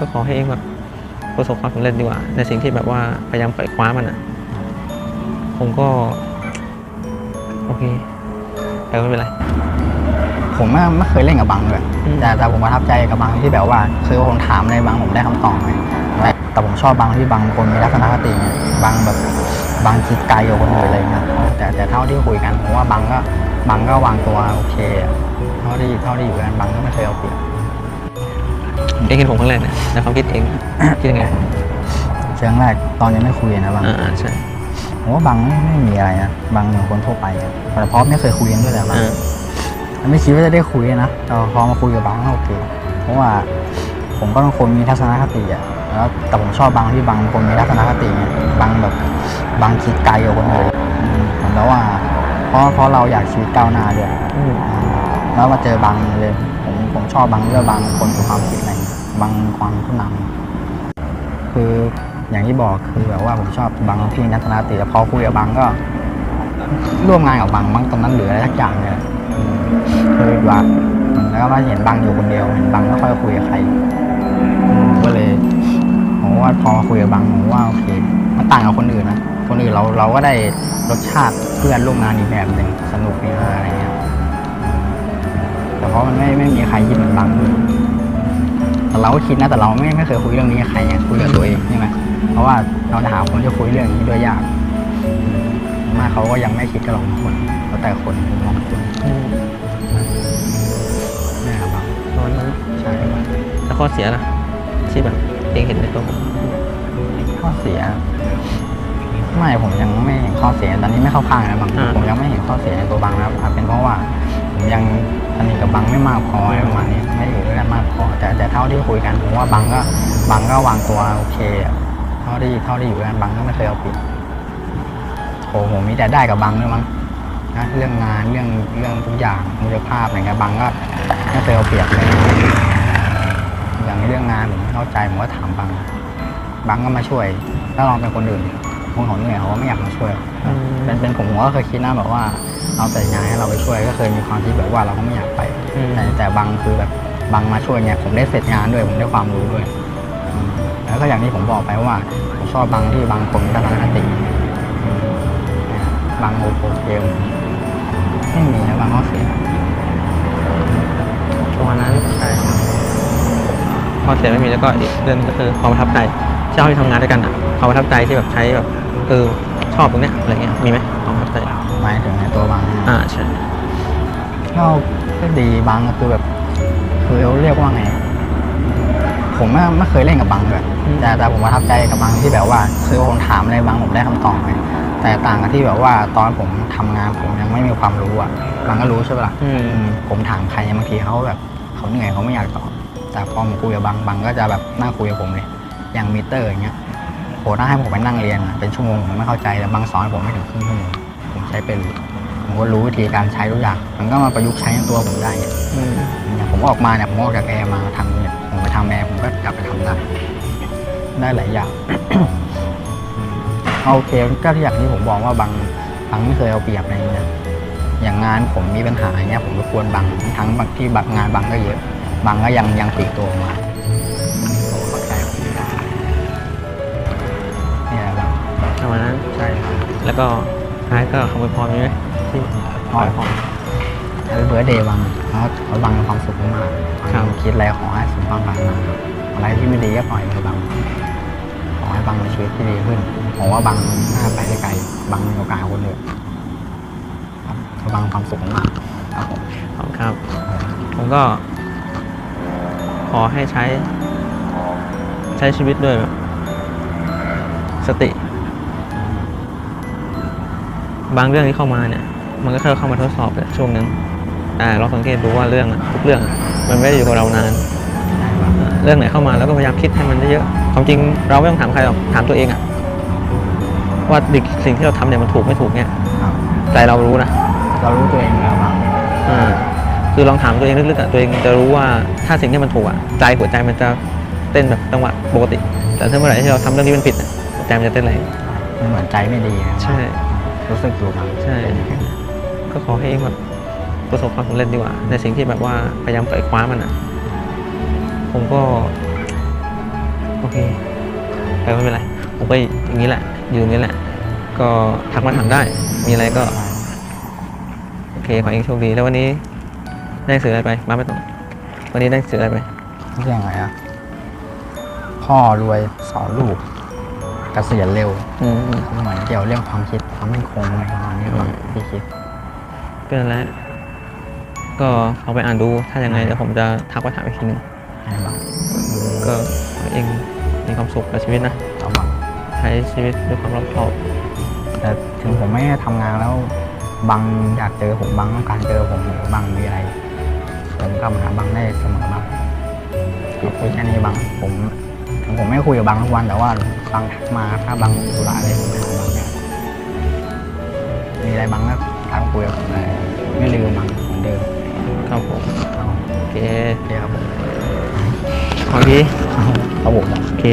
ก็ขอให้เองแบบประสบความสำเร็จดีกว่า ในสิ่งที่แบบว่าพยายามไขว่คว้ามันอะ ผมก็ โอเคแต่ไม่เป็นไร ผมไม่ไม่เคยเล่นกับบังเลยอืม แต่แต่ผมประทับใจกับบังที่แบบว่า คือผมถามในบังผมได้คำตอบไงแต่แต่ผมชอบบังที่บังคนมีทัศนคติไงบังแบบบังคิดไกลกว่าคนอื่นอะไรเงี้ยแต่แต่เท่าที่คุยกันผมว่าบังก็บังก็วางตัวโอเคอะเท่าที่เท่าที่อยู่กันบังก็ไม่เคยเอาเปรียบ เองเห็นผมครั้งแรกนะในความคิดเองคิดยังไงเชิงแรกตอนยังไม่คุยนะบังอ่าอ่าใช่ผมว่าบังไม่ไม่มีอะไรนะบังเหมือนคนทั่วไปอะแต่เพราะไม่เคยคุยกันด้วยแหละบังอ่าไม่คิดว่าจะได้คุยนะแต่พอมาคุยกับบังก็โอเคเพราะว่าผมก็เป็นคนมีทัศนคติอะแล้วแต่ผมชอบบังที่บังเป็นคนมีทัศนคติไงบังแบบบังคิดไกลกว่าคนอื่นอืมผมแล้วว่า เพราะเพราะเราอยากชีวิตก้าวหน้าด้วยอืมอ่าแล้วมาเจอบังเลย ผมชอบบังเรื่องบังคนมีความคิดอะไรบังความผู้นำคืออย่างที่บอกคือแบบว่าผมชอบบังที่มีทัศนคติแต่พอคุยกับบังก็ ร่วมงานกับบังบังตรงนั้นเหลืออะไรสักอย่างเนี่ยคือว่าแล้วก็มาเห็นบังอยู่คนเดียวเห็นบังไม่ค่อยคุยกับใครก็เลยผมว่าพอคุยกับบังผมว่าโอเคมันต่างกับคนอื่นนะคนอื่นเราเราก็ได้รสชาติเพื่อนร่วมงานอีกแบบหนึ่งสนุกนี่อะไรเงี้ย แต่เพราะมันไม่ไม่มีใครคิดเหมือนบังแต่เราก็คิดนะแต่เราไม่ไม่เคยคุยเรื่องนี้กับใครไงคุยกับตัวเองใช่ไหมเพราะว่าเราจะหาคนที่คุยเรื่องนี้ด้วยยากมาเขาก็ยังไม่คิดกับเราบางคนแล้วแต่คนมองคนอืมนี่ครับบางตอนนั้นใช่ครับแล้วข้อเสียล่ะที่แบบเองเห็นในตัวผมข้อเสียไม่ผมยังไม่เห็นข้อเสียตอนนี้ไม่เข้าข้างนะบางผมยังไม่เห็นข้อเสียในตัวบางนะครับอาจเป็นเพราะว่าผม ยังสนิทกับบางไม่มากพออะไรประมาณนี้ไม่อยู่ด้วยกันมากพอ แต่แต่เท่าที่คุยกันผมว่าบางก็บางก็วางตัวโอเคเท่าที่เท่าที่อยู่ด้วยกันบางก็ไม่เคยเอาเปรียบโหผมมีแต่ได้กับบางด้วยมั้งนะเรื่องงานเรื่องเรื่องทุกอย่างมุขภาพอะไรเงี้ยบางก็ไม่เคยเอาเปรียบเลยอย่างเรื่องงานผมเข้าใจผมก็ถามบางบางก็มาช่วยถ้าลองเป็นคนอื่น คนของเหนื่อยเขาก็ไม่อยากมาช่วยอืมเป็นเป็นผมผมก็เคยคิดนะแบบว่าเอาแต่งานให้เราไปช่วยก็เคยมีความคิดแบบว่าเราก็ไม่อยากไปอืมแต่แต่บางคือแบบบางมาช่วยเนี่ยผมได้เสร็จงานด้วยผมได้ความรู้ด้วยอืมแล้วก็อย่างที่ผมบอกไปว่าผมชอบบางที่บางคนทัศนคติอืมเนี่ยบางโอโอเคไม่มีนะบางข้อเสียประมาณนั้นใช่ข้อเสียไม่มีแล้วก็อีกเรื่องก็คือความประทับใจที่เราที่ทำงานด้วยกันอะความประทับใจที่แบบใช้แบบ เออชอบตรงเนี้ยอะไรเงี้ยมีไหมความประทับใจหมายถึงในตัวบางอ่าใช่ก็ก็ดีบางก็คือแบบคือเรียกว่าไง ผมไม่ไม่เคยเล่นกับบังเลยแต่แต่ผมประทับใจกับบังที่แบบว่าคือผมถามอะไรบังผมได้คำตอบไงแต่ต่างกับที่แบบว่าตอนผมทำงานผมยังไม่มีความรู้อะบังก็รู้ใช่ปะล่ะอืมอืมผมถามใครบางทีเขาแบบเขาเหนื่อยเขาไม่อยากตอบแต่พอผมคุยกับบังบังก็จะแบบนั่งคุยกับผมเลยอย่างมิเตอร์อย่างเงี้ยโหถ้าให้ผมไปนั่งเรียน เป็นชั่วโมงผมไม่เข้าใจแต่บังสอนผมไม่ถึงครึ่งชั่วโมงผมใช้เป็นผมก็รู้วิธีการใช้ทุกอย่างมันก็มาประยุกต์ใช้ในตัวผมได้อย่างผมออกมาเนี่ยผมออกจากแอร์มาทำเนี่ยผมไปทำแอร์ผมก็กลับไปทำได้ได้หลายอย่างเอาโอเคก็ที่อย่างที่ผมบอกว่าบางบางไม่เคยเอาเปรียบอะไรอย่างเงี้ยอย่างงานผมมีปัญหาอย่างเงี้ยผมรบกวนบางทั้งบางที่บางงานบางก็เยอะบางก็ยังยังปลีกตัวมา ประมาณนั้นใช่ครับแล้วก็ท้ายก็คำอวยพรมีไหมที่ขออวยพรแฮปปี้เบิร์ดเดย์บางเขาเขาบางมีความสุขมากครับคิดอะไรขอให้สมความปรารถนาอะไรที่ไม่ดีก็ปล่อยไปบางขอให้บางมีชีวิตที่ดีขึ้นผมว่าบางน่าไปได้ไกลบางมีโอกาสกว่าคนอื่นครับบางมีความสุขมากครับผมขอบคุณครับ ผมก็ ขอให้ใช้ ใช้ชีวิตด้วยแบบสติ บางเรื่องที่เข้ามาเนี่ย มันก็เข้ามาทดสอบแหละช่วงนึงแต่เราสังเกตดูว่าเรื่องอะทุกเรื่องอะมันไม่ได้อยู่กับเรานานได้ครับเรื่องไหนเข้ามาแล้วก็พยายามคิดให้มันเยอะๆความจริงเราไม่ต้องถามใครหรอกถามตัวเองอะว่าสิ่งที่เราทำเนี่ยมันถูกไม่ถูกเนี่ยครับใจเรารู้นะเรารู้ตัวเองแล้วบางอ่าคือลองถามตัวเองลึกๆอะตัวเองจะรู้ว่าถ้าสิ่งที่มันถูกอะใจหัวใจมันจะเต้นแบบจังหวะปกติ แต่ถ้าเมื่อไหร่ที่เราทำเรื่องที่มันผิดอะหัวใจมันจะเต้นแรงมันเหมือนใจไม่ดีนะใช่ รู้สึกอยู่บางใช่ ก็ขอให้เองแบบประสบความสำเร็จดีกว่า ในสิ่งที่แบบว่าพยายามไขว่คว้ามันอะผมก็โไปไม่เป็นไร ผมก็อย่างนี้แหละ อยู่อย่างนี้แหละ ก็ทักมาถามได้ มีอะไรก็ โอเค ขอเองโชคดี แล้ววันนี้ได้หนังสืออะไรไป มาไม่ต้องวันนี้ได้หนังสืออะไรไปเรื่องอะไรอะพ่อรวยสอนลูกเกษียณเร็วอืมคือเหมือนเกี่ยวเรื่องความคิดความมั่นคงอะไรประมาณนี้ครับที่คิดเป็นอะไรก็เอาไปอ่านดูถ้ายังไงเดี๋ยวผมจะทักไปถามอีกทีหนึงให้บ้างก็ขอเองมีความสุขกับชีวิตนะ เอาบ้างใช้ชีวิตด้วยความรอบคอบแต่ถึงผมไม่ได้ทำงานแล้วบางอยากเจอผมบางต้องการเจอผมหรือบางมีอะไรผมก็มาหาบางได้เสมอบางก็คุยแค่นี้บางผมถึงผมไม่คุยกับบางทุกวันแต่ว่า บางทักมาถ้าบางมีธุระอะไรผมไปหาบางเนี่ยมีอะไรบางก็ทักคุยกับผมเลยไม่ลืมบางเหมือนเดิมครับผมเอาโอเคเดี๋ยวครับผมขอพี่ครับผมโอเค